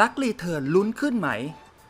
ลักรีเทิร์นลุ้นขึ้นไหม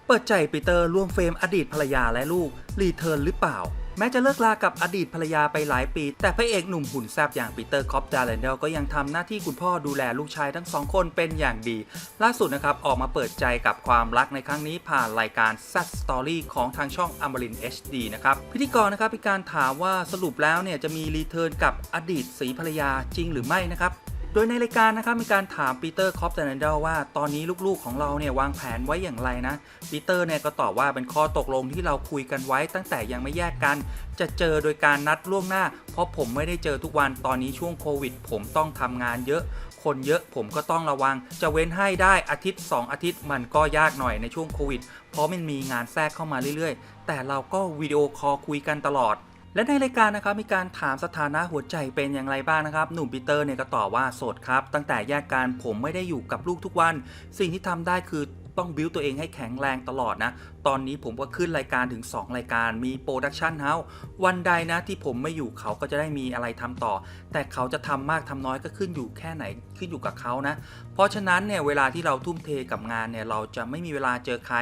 เปิดใจปีเตอร์ร่วมเฟรมอดีตภรรยาและลูกรีเทิร์นหรือเปล่า แม้จะเลิกลากับอดีตภรรยาไปหลายปี แต่พระเอกหนุ่มหุ่นแซบอย่างปีเตอร์คอปดาร์เรนเดลก็ยังทำหน้าที่คุณพ่อดูแลลูกชายทั้งสองคนเป็นอย่างดี ล่าสุดนะครับออกมาเปิดใจกับความรักในครั้งนี้ผ่านรายการ s ซ t Story ของทางช่องอมริน HD นะครับพิธีกรนะครับมีการถามว่าสรุปแล้วเนี่ยจะมีรีเทิร์นกับอดีตศรีภรรยาจริงหรือไม่นะครับ ดยในรายการนะครับมีการถามปีเตอร์คอปเตนเดลว่าตอนนี้ลูกๆของเราเนี่ยวางแผนไว้อย่างไรนะปีเตอร์เนี่ยก็ตอบว่าเป็นข้อตกลงที่เราคุยกันไว้ตั้งแต่ยังไม่แยกกัน จะเจอโดยการนัดล่วงหน้า เพราะผมไม่ได้เจอทุกวันตอนนี้ช่วงโควิด ผมต้องทำงานเยอะ คนเยอะผมก็ต้องระวัง จะเว้นให้ได้อาทิตย์ 2 อาทิตย์มันก็ยากหน่อยในช่วงโควิด เพราะมันมีงานแทรกเข้ามาเรื่อยๆ แต่เราก็วิดีโอคอลคุยกันตลอด และในรายการนะครับมีการถามสถานะหัวใจเป็นอย่างไรบ้างนะครับ หนุ่มปีเตอร์เนี่ยก็ตอบว่าโสดครับ ตั้งแต่แยกกันผมไม่ได้อยู่กับลูกทุกวัน สิ่งที่ทำได้คือ ต้องบิวตัวเองให้แข็งแรงตลอดนะ ตอนนี้ผมก็ขึ้นรายการถึง 2 รายการมีโปรดักชันเฮาส์วันใดนะที่ผมไม่อยู่เขาก็จะได้มีอะไรทำต่อ แต่เขาจะทำมากทำน้อยก็ขึ้นอยู่แค่ไหนขึ้นอยู่กับเขานะ เพราะฉะนั้นเนี่ยเวลาที่เราทุ่มเทกับงานเนี่ยเราจะไม่มีเวลาเจอใคร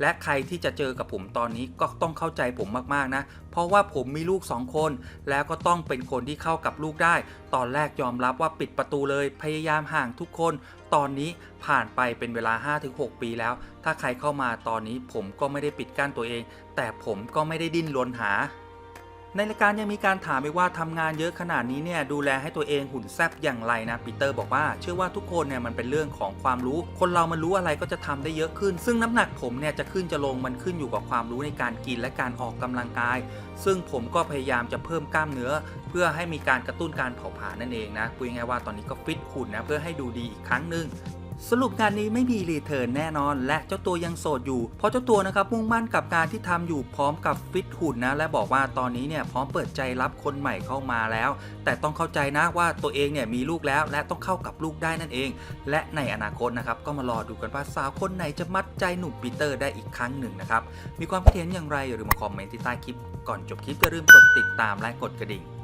และใครที่จะเจอกับผมตอนนี้ก็ต้องเข้าใจผมมากๆนะ เพราะว่าผมมีลูก 2 คน แล้วก็ต้องเป็นคนที่เข้ากับลูกได้ ตอนแรกยอมรับว่าปิดประตูเลยพยายามห่างทุกคน ตอนนี้ผ่านไปเป็นเวลา 5-6 ปีแล้ว ถ้าใครเข้ามาตอนนี้ผมก็ไม่ได้ปิดกั้นตัวเอง แต่ผมก็ไม่ได้ดิ้นรนหา ในรายการยังมีการถามไปว่าทำงานเยอะขนาดนี้เนี่ยดูแลให้ตัวเองหุ่นแซบอย่างไรนะปีเตอร์บอกว่าเชื่อว่าทุกคนเนี่ยมันเป็นเรื่องของความรู้ คนเรามันรู้อะไรก็จะทำได้เยอะขึ้น ซึ่งน้ำหนักผมเนี่ยจะขึ้นจะลงมันขึ้นอยู่กับความรู้ในการกินและการออกกำลังกาย ซึ่งผมก็พยายามจะเพิ่มกล้ามเนื้อ เพื่อให้มีการกระตุ้นการเผาผลาญนั่นเองนะพูดง่ายว่าตอนนี้ก็ฟิตหุ่นนะเพื่อให้ดูดีอีกครั้งหนึ่ง สรุปงานนี้ไม่มีรีเทิร์นแน่นอน และเจ้าตัวยังโสดอยู่ เพราะเจ้าตัวนะครับมุ่งมั่นกับการที่ทำอยู่พร้อมกับฟิตหุ่นนะ และบอกว่าตอนนี้เนี่ยพร้อมเปิดใจรับคนใหม่เข้ามาแล้ว แต่ต้องเข้าใจนะว่าตัวเองเนี่ยมีลูกแล้ว และต้องเข้ากับลูกได้นั่นเอง และในอนาคตนะครับก็มารอดูกันว่าสาวคนไหนจะมัดใจหนุ่มปีเตอร์ได้อีกครั้งหนึ่งนะครับมีความคิดเห็นอย่างไรอย่าลืมมาคอมเมนต์ที่ใต้คลิปก่อนจบคลิปอย่าลืมกดติดตามและกดกระดิ่ง